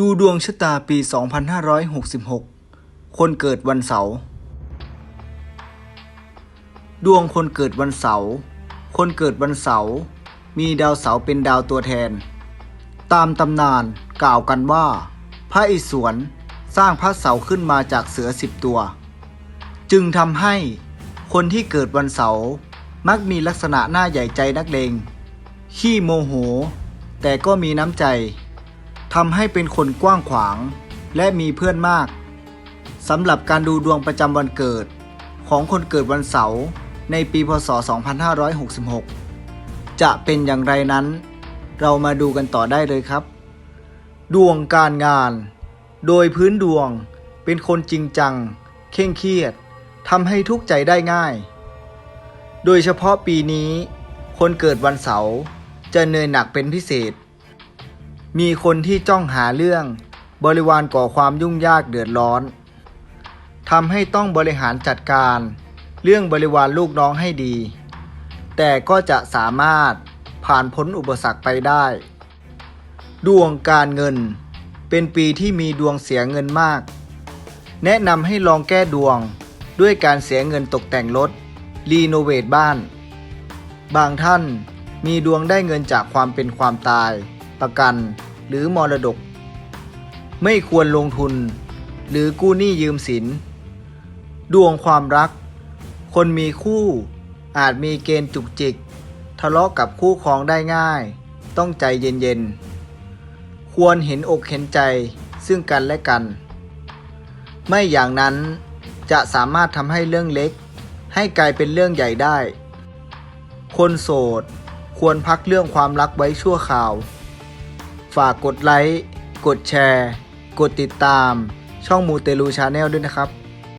ดูดวงชะตาปี 2566 คนเกิดวันเสาร์ ดวงคนเกิดวันเสาร์ คนเกิดวันเสาร์ มีดาวเสาร์เป็นดาวตัวแทน ตามตำนานกล่าวกันว่า พระอิศวรสร้างพระเสาร์ขึ้นมาจากเสือสิบตัว จึงทำให้คนที่เกิดวันเสาร์มักมีลักษณะหน้าใหญ่ใจนักเลง ขี้โมโห แต่ก็มีน้ำใจ ทำให้เป็นคนกว้างขวาง และมีเพื่อนมากสำหรับการดูดวงประจำวันเกิด ของคนเกิดวันเสาร์ในปีพศ 2566 จะเป็นอย่างไรนั้น เรามาดูกันต่อได้เลยครับ ดวงการงาน โดยพื้นดวงเป็นคนจริงจัง เคร่งเครียดทำให้ทุกข์ใจได้ง่าย โดยเฉพาะปีนี้ คนเกิดวันเสาร์จะเหนื่อยหนักเป็นพิเศษ มีคนที่จ้องหาเรื่อง บริวารก่อความยุ่งยากเดือดร้อนทำให้ต้องบริหารจัดการ เรื่องบริวารลูกน้องให้ดี แต่ก็จะสามารถผ่านพ้นอุปสรรคไปได้ ดวงการเงิน เป็นปีที่มีดวงเสียเงินมาก แนะนำให้ลองแก้ดวงด้วยการเสียเงินตกแต่งรถ รีโนเวทบ้าน บางท่านมีดวงได้เงินจากความเป็นความตาย ประกัน หรือมรดก ไม่ควรลงทุน หรือกู้หนี้ยืมสิน ดวงความรัก คนมีคู่อาจมีเกณฑ์จุกจิก ทะเลาะกับคู่ครองได้ง่าย ต้องใจเย็นๆ ควรเห็นอกเห็นใจซึ่งกันและกัน ไม่อย่างนั้นจะสามารถทำให้เรื่องเล็ก ให้กลายเป็นเรื่องใหญ่ได้ คนโสดควรพักเรื่องความรักไว้ชั่วคราว ฝากกดไลค์ กดแชร์ กดติดตาม ช่องมูเตลูชาแนลด้วยนะครับ